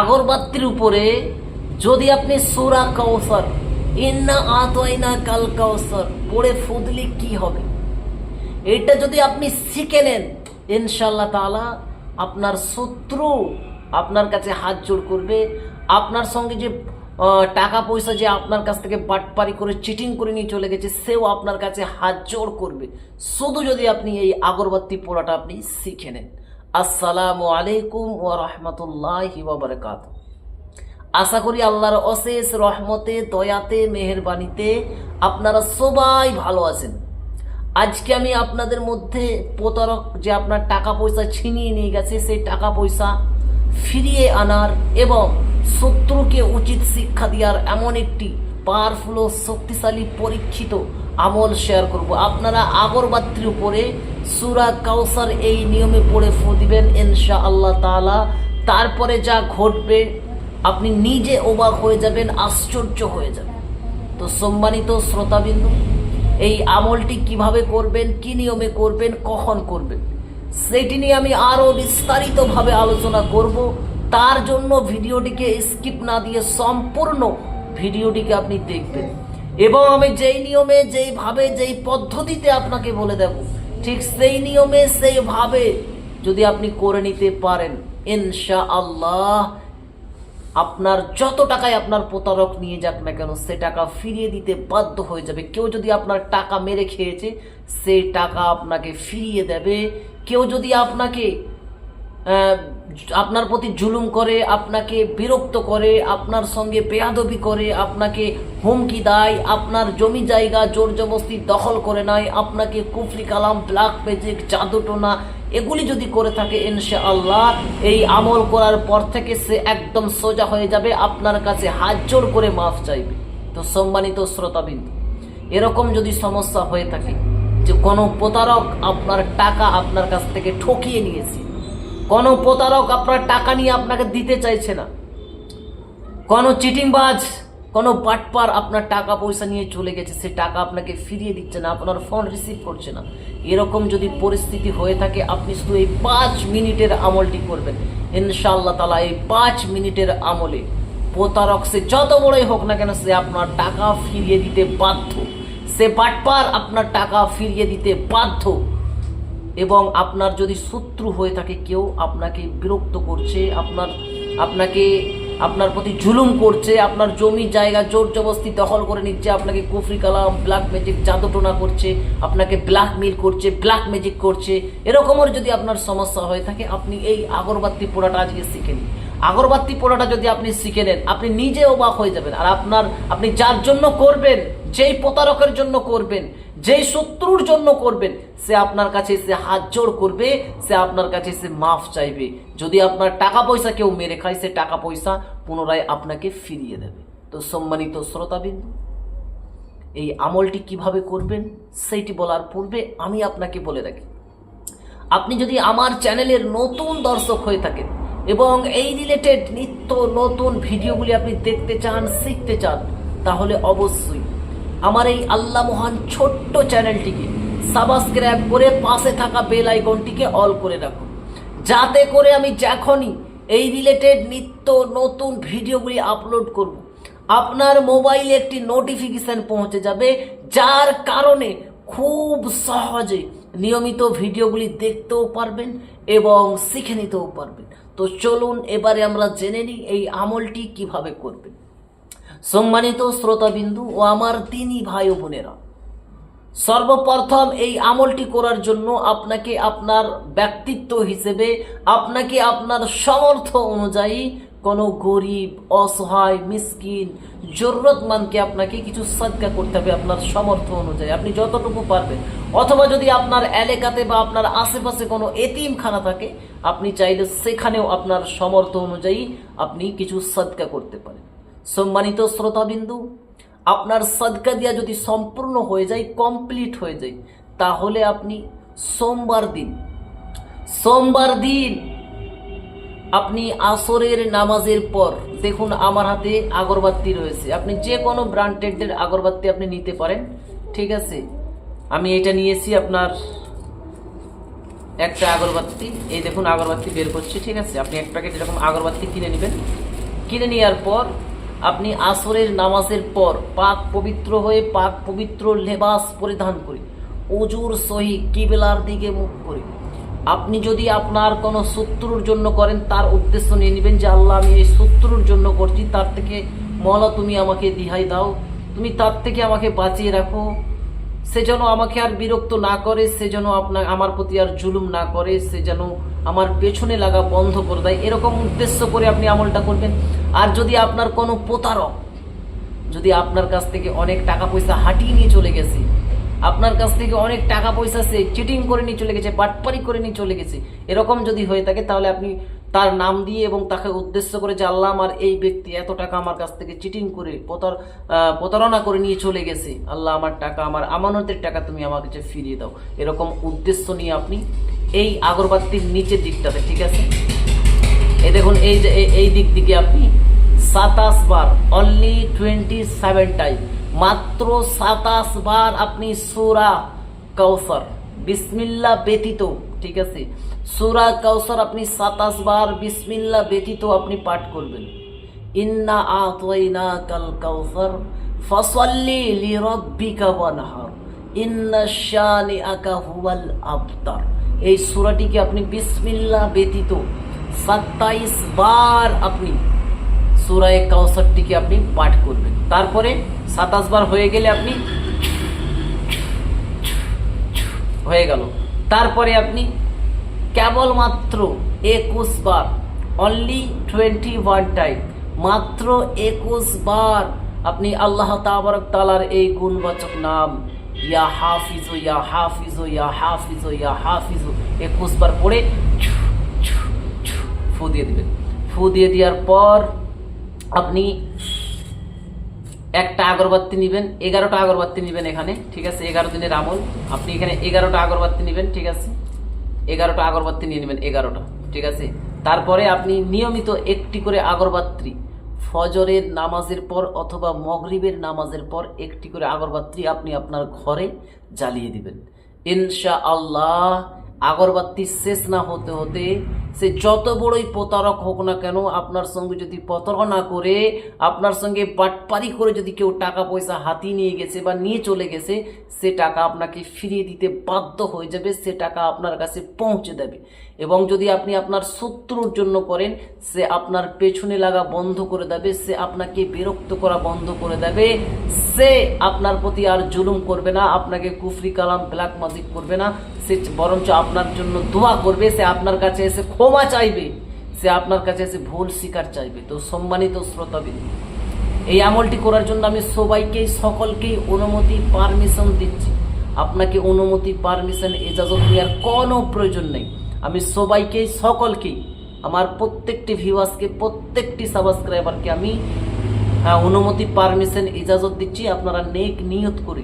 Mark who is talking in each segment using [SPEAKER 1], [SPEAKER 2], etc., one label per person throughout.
[SPEAKER 1] আগরবাতির উপরে যদি আপনি সুরা কাউসার ইন্না আতয়না কাল কাউসার পড়ে ফুদলি কি হবে? এটা যদি আপনি শিখে নেন ইনশাল্লাহ তাআলা আপনার শত্রু আপনার কাছে হাত জোড় করবে। আপনার সঙ্গে যে টাকা পয়সা যে আপনার কাছ থেকে বাটপারি করে চিটিং করে নিয়ে চলে গেছে, সেও আপনার কাছে হাত জোড় করবে। শুধু যদি আপনি এই আগরবাতি পোড়াটা আপনি শিখে নেন। আসসালামু আলাইকুম ও রাহমাতুল্লাহি ওয়া বারাকাতুহু। আশা করি আল্লাহর অশেষ রহমতে, দয়াতে, মেহেরবানিতে আপনারা সবাই ভালো আছেন। আজকে আমি আপনাদের মধ্যে প্রতারক যে আপনার টাকা পয়সা ছিনিয়ে নিয়ে গেছে, সেই টাকা পয়সা ফিরিয়ে আনার এবং শত্রুকে উচিত শিক্ষা দেওয়ার এমন একটি পাওয়ারফুল ও শক্তিশালী পরীক্ষিত আমল শেয়ার করব। আপনারা আগরবাতির উপরে সুরা কাউসার এই নিয়মে পড়ে ফু দিবেন ইনশা আল্লাহ তাআলা। তারপরে যা ঘটবে, আপনি নিজে অবাক হয়ে যাবেন, আশ্চর্য হয়ে যাবেন। তো সম্মানিত শ্রোতাবিন্দু, এই আমলটি কীভাবে করবেন, কি নিয়মে করবেন, কখন করবেন, সেটি নিয়ে আমি আরও বিস্তারিতভাবে আলোচনা করব। তার জন্য ভিডিওটিকে স্কিপ না দিয়ে সম্পূর্ণ ভিডিওটিকে আপনি দেখবেন। এবং আমি যেই নিয়মে যেইভাবে যেই পদ্ধতিতে আপনাকে বলে দেব, ঠিক সেই নিয়মে সেইভাবে যদি আপনি করে নিতে পারেন ইনশা আল্লাহ আপনার যত টাকায় আপনার প্রতারক নিয়ে যাক না কেন, সে টাকা ফিরিয়ে দিতে বাধ্য হয়ে যাবে। কেউ যদি আপনার টাকা মেরে খেয়েছে সেই টাকা আপনাকে ফিরিয়ে দেবে। কেউ যদি আপনাকে আপনার প্রতি জুলুম করে, আপনাকে বিরক্ত করে, আপনার সঙ্গে বেয়াদবি করে, আপনাকে হুমকি দেয়, আপনার জমি জায়গা জোর জবস্তি দখল করে নেয়, আপনাকে কুফরি কালাম, ব্ল্যাক ম্যাজিক জাদুটোনা এগুলি যদি করে থাকে ইনশা আল্লাহ এই আমল করার পর থেকে সে একদম সোজা হয়ে যাবে, আপনার কাছে হাত জোড় করে মাফ চাইবে। তো সম্মানিত শ্রোতাবিন্দু, এরকম যদি সমস্যা হয়ে থাকে যে কোনো প্রতারক আপনার টাকা আপনার কাছ থেকে ঠকিয়ে নিয়েছে কোনো প্রতারক আপনার টাকা নিয়ে আপনাকে দিতে চাইছে না। কোনো চিটিংবাজ কোনো বাটপার আপনার টাকা পয়সা নিয়ে চলে গেছে, সে টাকা আপনাকে ফিরিয়ে দিচ্ছে না, আপনার ফোন রিসিভ করছে না। এরকম যদি পরিস্থিতি হয়ে থাকে, আপনি শুধু এই পাঁচ মিনিটের আমলটি করবেন। ইনশাআল্লাহ তালা এই পাঁচ মিনিটের আমলে প্রতারক সে যত বড়ই হোক না কেন, সে আপনার টাকা ফিরিয়ে দিতে বাধ্য। সে বাটপার আপনার টাকা ফিরিয়ে দিতে বাধ্য। এবং আপনার যদি শত্রু হয়ে থাকে কেউ আপনাকে বিরক্ত করছে, আপনার, আপনাকে, আপনার প্রতি জুলুম করছে, আপনার জমি জায়গা জোর জবস্তি দখল করে নিচ্ছে, আপনাকে কুফরি কালাম ব্ল্যাক ম্যাজিক জাদুটোনা করছে, আপনাকে ব্ল্যাকমেল করছে ব্ল্যাক ম্যাজিক করছে এরকমের যদি আপনার সমস্যা হয়ে থাকে, আপনি এই আগরবাতি পোড়াটা আজকে শিখে নিন। আগরবাতি পোড়াটা যদি আপনি শিখে নেন, আপনি নিজে অবাক হয়ে যাবেন। আর আপনার, আপনি যার জন্য করবেন, যেই প্রতারকের জন্য করবেন যেই শত্রুর জন্য করবেন সে আপনার কাছে সে হাত জোড় করবে, সে আপনার কাছে সে মাফ চাইবে। যদি আপনার টাকা পয়সা কেউ মেরে খায়, সে টাকা পয়সা পুনরায় আপনাকে ফিরিয়ে দেবে। তো সম্মানিত শ্রোতাবিন্দু, এই আমলটি কীভাবে করবেন, সেইটি বলার পূর্বে আমি আপনাকে বলে রাখি। আপনি যদি আমার চ্যানেলের নতুন দর্শক হয়ে থাকেন এবং এই রিলেটেড নিত্য নতুন ভিডিওগুলি আপনি দেখতে চান, শিখতে চান, তাহলে অবশ্যই আমার এই আল্লাহ মহান ছোট্ট চ্যানেলটিকে সাবস্ক্রাইব করে পাশে থাকা বেল আইকনটিকে অল করে রাখুন যাতে করে আমি যখনই এই রিলেটেড নিত্য নতুন ভিডিওগুলি আপলোড করব, আপনার মোবাইলে একটি নোটিফিকেশন পৌঁছে যাবে, যার কারণে খুব সহজে নিয়মিত ভিডিওগুলি দেখতেও পারবেন এবং শিখে নিতেও পারবেন। তো চলুন এবারে আমরা জেনে নিই এই আমলটি কীভাবে করবেন। সম্মানিত শ্রোতাবিন্দু ও আমার তিনি ভাই বোনেরা, সর্বপ্রথম এই আমলটি করার জন্য আপনাকে আপনার ব্যক্তিত্ব হিসেবে, আপনাকে আপনার সামর্থ্য অনুযায়ী কোনো গরিব, অসহায়, মিসকিন, জরুরতমানকে আপনাকে কিছু সদকা করতে হবে আপনার সামর্থ্য অনুযায়ী। আপনি যতটুকু পারবেন। অথবা যদি আপনার এলাকাতে বা আপনার আশেপাশে কোনো এতিমখানা থাকে, আপনি চাইলে সেখানেও আপনার সামর্থ্য অনুযায়ী আপনি কিছু সদকা করতে পারেন। সম্মানিত শ্রোতাবিন্দু, আপনার সদকা দিয়া যদি সম্পূর্ণ হয়ে যায় কমপ্লিট হয়ে যায়, তাহলে আপনি সোমবার দিন সোমবার দিন আপনি আসরের নামাজের পর, দেখুন আমার হাতে আগরবাতি রয়েছে। আপনি যে কোনো ব্র্যান্ডেডের আগরবাতি আপনি নিতে পারেন, ঠিক আছে? আমি এটা নিয়েছি আপনার
[SPEAKER 2] একটা আগরবাতি, এই দেখুন আগরবাতি বের করছি, ঠিক আছে? আপনি এক প্যাকেট এরকম আগরবাতি কিনে নেবেন। কিনে নেওয়ার পর আপনি আসরের নামাজের পর পাক পবিত্র হয়ে পাক পবিত্র লেবাস পরিধান করে অজুর সহি কিবেলার দিকে মুখ করে। আপনি যদি আপনার কোনো শত্রুর জন্য করেন, তার উদ্দেশ্য নিয়ে নেবেন যে, আল্লাহ, আমি এই শত্রুর জন্য করছি, তার থেকে মলা তুমি আমাকে দিহাই দাও, তুমি তার থেকে আমাকে বাঁচিয়ে রাখো। সে যেন আমাকে আর বিরক্ত না করে, সে যেন আপনার আমার প্রতি আর জুলুম না করে, সে যেন আমার পেছনে লাগা বন্ধ করে দেয়। এরকম উদ্দেশ্য করে আপনি আমলটা করবেন। আর যদি আপনার কোনো প্রতারক, যদি আপনার কাছ থেকে অনেক টাকা পয়সা হাঁটিয়ে নিয়ে চলে গেছে, আপনার কাছ থেকে অনেক টাকা পয়সা সে চিটিং করে নিয়ে চলে গেছে, বাটপারি করে নিয়ে চলে গেছে, এরকম যদি হয়ে থাকে, তাহলে আপনি তার নাম দিয়ে এবং তাকে উদ্দেশ্য করে যে আল্লাহ আমার এই ব্যক্তি এত টাকা আমার কাছ থেকে চিটিং করে, প্রতার প্রতারণা করে নিয়ে চলে গেছে। আল্লাহ আমার টাকা, আমার আমানতের টাকা তুমি আমার কাছে ফিরিয়ে দাও। এরকম উদ্দেশ্য নিয়ে আপনি এই আগরবাতির নিচের দিকটাতে, ঠিক আছে? এ দেখুন, এই যে এই- দিক থেকে আপনি সাতাশ বার অনলি টোয়েন্টি সেভেন টাইম মাত্র সাতাশ বার আপনি সুরা কৌসর বিসমিল্লা ব্যতীত, ঠিক আছে? সুরা কৌসর আপনি সাতাশ বার বিসমিল্লা ব্যতীত আপনি পাঠ করবেন। ইন্না আতওয়াইনা কাল কাউসার ফসল্লি লিরাব্বিকা ওয়ানহার ইন্না শানিআকা হুয়াল আবতার। এই সূরাটিকে আপনি বিসমিল্লাহ ব্যতীত সাতাইশ বার আপনি সুরায় কাউসারটিকে আপনি পাঠ করবেন। তারপরে সাতাশ বার হয়ে গেলে আপনি হয়ে গেল। তারপরে আপনি কেবলমাত্র একুশ বার অনলি টোয়েন্টি ওয়ান টাইম মাত্র একুশ বার আপনি আল্লাহ তাবারক তালার এই গুণবাচক নাম, ইয়া হাফিজো ইয়া হাফিজো ইয়া হাফিজো ইয়া হাফিজো, একুশ বার পড়ে ফু দিয়ে দেবেন। ফু দিয়ে দেওয়ার পর আপনি একটা আগরবাতি নেবেন, এগারোটা আগরবাতি নেবেন এখানে, ঠিক আছে? এগারো দিনের আমল, আপনি এখানে এগারোটা আগরবাতি নেবেন, ঠিক আছে? এগারোটা আগরবাতি নিয়ে নেবেন, এগারোটা, ঠিক আছে? তারপরে আপনি নিয়মিত একটি করে আগরবাতি, ফজরের নামাজের পর অথবা মগরিবের নামাজের পর একটি করে আগরবাতি আপনি আপনার ঘরে জ্বালিয়ে দিবেন। ইনশা আল্লাহ আগরবাতি শেষ না হতে হতে সে যত বড়ই প্রতারক হোক না কেন, আপনার সঙ্গে যদি প্রতারণা করে, আপনার সঙ্গে বাটপারি করে যদি কেউ টাকা পয়সা হাতিয়ে নিয়ে গেছে বা নিয়ে চলে গেছে, সে টাকা আপনাকে ফিরিয়ে দিতে বাধ্য হয়ে যাবে, সে টাকা আপনার কাছে পৌঁছে দেবে। এবং যদি আপনি আপনার শত্রুর জন্য করেন, সে আপনার পেছনে লাগা বন্ধ করে দেবে, সে আপনাকে বিরক্ত করা বন্ধ করে দেবে, সে আপনার প্রতি আর জুলুম করবে না, আপনাকে কুফরি, কালাম ব্ল্যাক ম্যাজিক করবে না, সে বরঞ্চ আপনার জন্য দোয়া করবে, সে আপনার কাছে এসে ক্ষমা চাইবে সে আপনার কাছে এসে ভুল স্বীকার চাইবে। তো সম্মানিত শ্রোতাবিন্দু এই আমলটি করার জন্য আমি সবাইকেই সকলকেই অনুমতি পারমিশন দিচ্ছি। আপনাকে অনুমতি পারমিশন এজাজত নেওয়ার কোনো প্রয়োজন নেই। আমি সবাইকেই সকলকেই আমার প্রত্যেকটি ভিউয়ার্সকে প্রত্যেকটি সাবস্ক্রাইবারকে আমি হ্যাঁ, অনুমতি পারমিশন ইজাজত দিচ্ছি। আপনারা নেক নিয়ত করে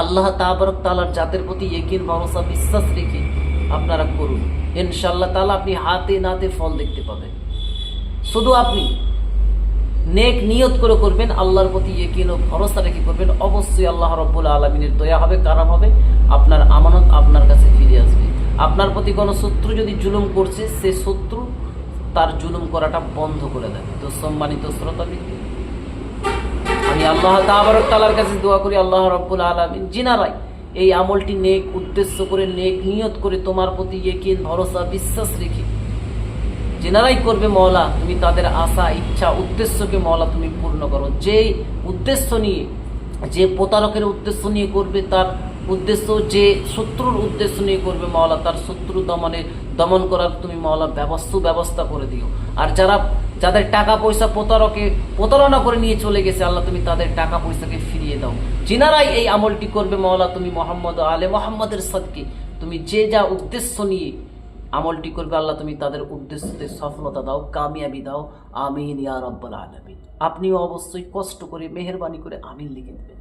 [SPEAKER 2] আল্লাহ তাবারক তালার জাতের প্রতি একিন ভরসা বিশ্বাস রেখে আপনারা করুন। ইনশাল্লাহ তালা আপনি হাতে নাতে ফল দেখতে পাবেন। শুধু আপনি নেক নিয়ত করে করবেন, আল্লাহর প্রতি ইয়েকিন ও ভরসা রেখে করবেন, অবশ্যই আল্লাহ রব্বুল আলমিনের দয়া হবে, কারাম হবে, আপনার আমানত আপনার কাছে ফিরে আসবে। আপনার প্রতি কোনো শত্রু যদি জুলুম করছে, সে শত্রু তার জুলুম করাটা বন্ধ করে দেবে। তো সম্মানিত শ্রোতাবৃত্তি আমি আল্লাহ তালার কাছে দোয়া করি, আল্লাহ রব্বুল আলমিন জিনারাই এই আমলটি নেক উদ্দেশ্য করে, নেক নিয়ত করে তোমার প্রতি ইয়েকিন, ভরসা, বিশ্বাস রেখে। জেনারাই করবে মওলা, তুমি তাদের আশা, ইচ্ছা, উদ্দেশ্যকে মওলা তুমি পূর্ণ করো। যে উদ্দেশ্য নিয়ে, যে প্রতারকের উদ্দেশ্য নিয়ে করবে, তার উদ্দেশ্য, যে শত্রুর উদ্দেশ্য নিয়ে করবে মওলা, তার শত্রু দমনে, দমন করার তুমি মওলা ব্যবস্থা ব্যবস্থা করে দিও। আর যারা, যাদের টাকা পয়সা প্রতারকে প্রতারণা করে নিয়ে চলে গেছে, আল্লাহ তুমি তাদের টাকা পয়সাকে ফিরিয়ে দাও। যিনারাই এই আমলটি করবে, মওলা তুমি মোহাম্মদ আলে মোহাম্মদের সদকে। তুমি যে যা উদ্দেশ্য নিয়ে আমলটি করবে আল্লাহ, তুমি তাদের উদ্দেশ্যতে সফলতা দাও, কামিয়াবি দাও, আমিন ইয়া রব্বাল আলামিন। আপনিও অবশ্যই কষ্ট করে, মেহেরবানি করে আমিন লিখে দেবেন।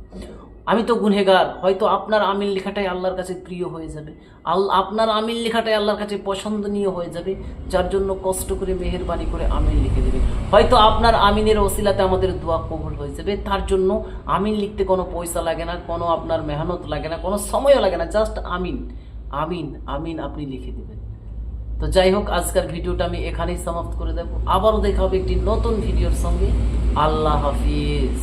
[SPEAKER 2] আমি তো গুনহেগার, হয়তো আপনার আমিন লেখাটাই আল্লাহর কাছে প্রিয় হয়ে যাবে। আল আপনার আমিন লেখাটাই আল্লাহর কাছে পছন্দনীয় হয়ে যাবে, যার জন্য কষ্ট করে, মেহেরবানি করে আমিন লিখে দেবে। হয়তো আপনার আমিনের ওসিলাতে আমাদের দোয়া কবুল হয়ে যাবে, তার জন্য আমিন লিখতে কোনো পয়সা লাগে না, কোনো আপনার মেহনত লাগে না, কোনো সময়ও লাগে না জাস্ট আমিন। আমিন আমিন আপনি লিখে দেবেন। তো যাই হোক, আজকের ভিডিওটা আমি এখানেই সমাপ্ত করে দেবো। আবারও দেখা হবে একটি নতুন ভিডিওর সঙ্গে। আল্লাহ হাফিজ।